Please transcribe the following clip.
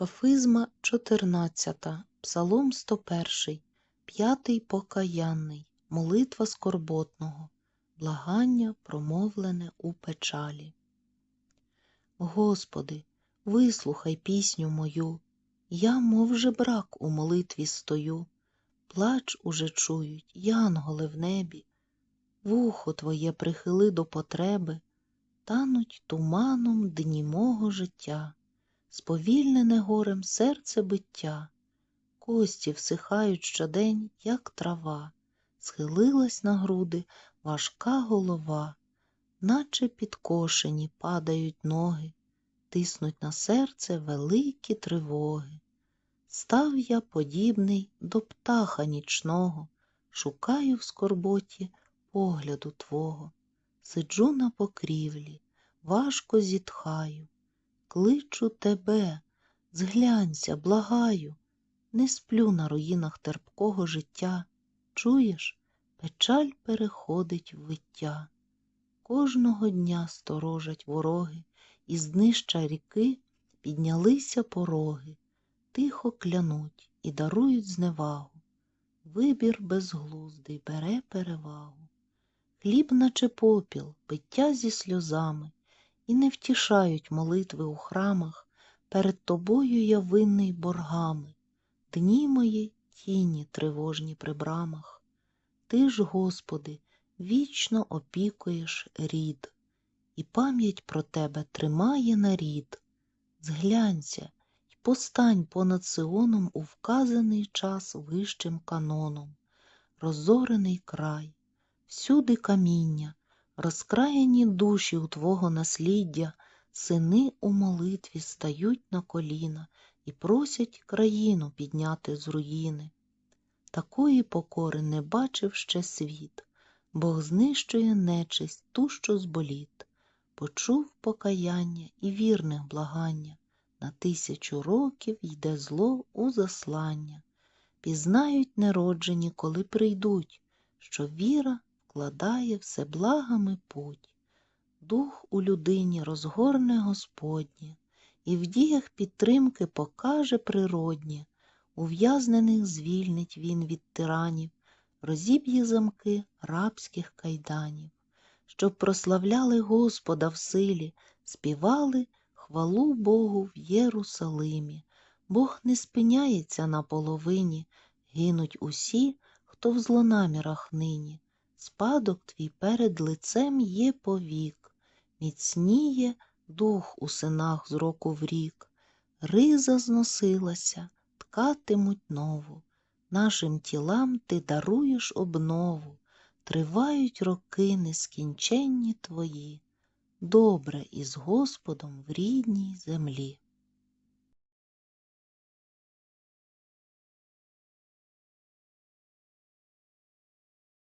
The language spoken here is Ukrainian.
Кафизма 14, Псалом 101, п'ятий покаянний, молитва скорботного, благання, промовлене у печалі. Господи, вислухай пісню мою, я, мов жебрак, у молитві стою, плач уже чують, янголи в небі, вухо Твоє прихили до потреби, тануть туманом дні мого життя сповільнене горем серце биття, кості всихають щодень, як трава, схилилась на груди важка голова, наче підкошені падають ноги, тиснуть на серце великі тривоги. Став я подібний до птаха нічного, шукаю в скорботі погляду Твого, сиджу на покрівлі, важко зітхаю. Кличу тебе, зглянься, благаю, не сплю на руїнах терпкого життя. Чуєш, печаль переходить в виття. Кожного дня сторожать вороги, із днища ріки піднялися пороги, тихо клянуть і дарують зневагу. Вибір безглуздий бере перевагу. Хліб, наче попіл, пиття зі сльозами і не втішають молитви у храмах, перед тобою я винний боргами, дні мої тіні тривожні при брамах. Ти ж, Господи, вічно опікуєш рід, і пам'ять про тебе тримає нарід. Зглянься й постань понад Сионом у вказаний час вищим каноном, розорений край, всюди каміння розкраєні душі у Твого насліддя, сини у молитві стають на коліна і просять країну підняти з руїни. Такої покори не бачив ще світ, Бог знищує нечисть ту, що зболіт, почув покаяння і вірних благання, на тисячу років йде зло у заслання. Пізнають нероджені, коли прийдуть, що віра вкладає все благами путь. Дух у людині розгорне Господнє, і в діях підтримки покаже природнє, ув'язнених звільнить він від тиранів, розіб'є замки рабських кайданів, щоб прославляли Господа в силі, співали хвалу Богу в Єрусалимі. Бог не спиняється на половині, гинуть усі, хто в злонамірах нині. Спадок твій перед лицем є повік, міцніє дух у синах з року в рік, риза зносилася, ткатимуть нову, нашим тілам ти даруєш обнову, тривають роки нескінченні твої, добре із Господом в рідній землі.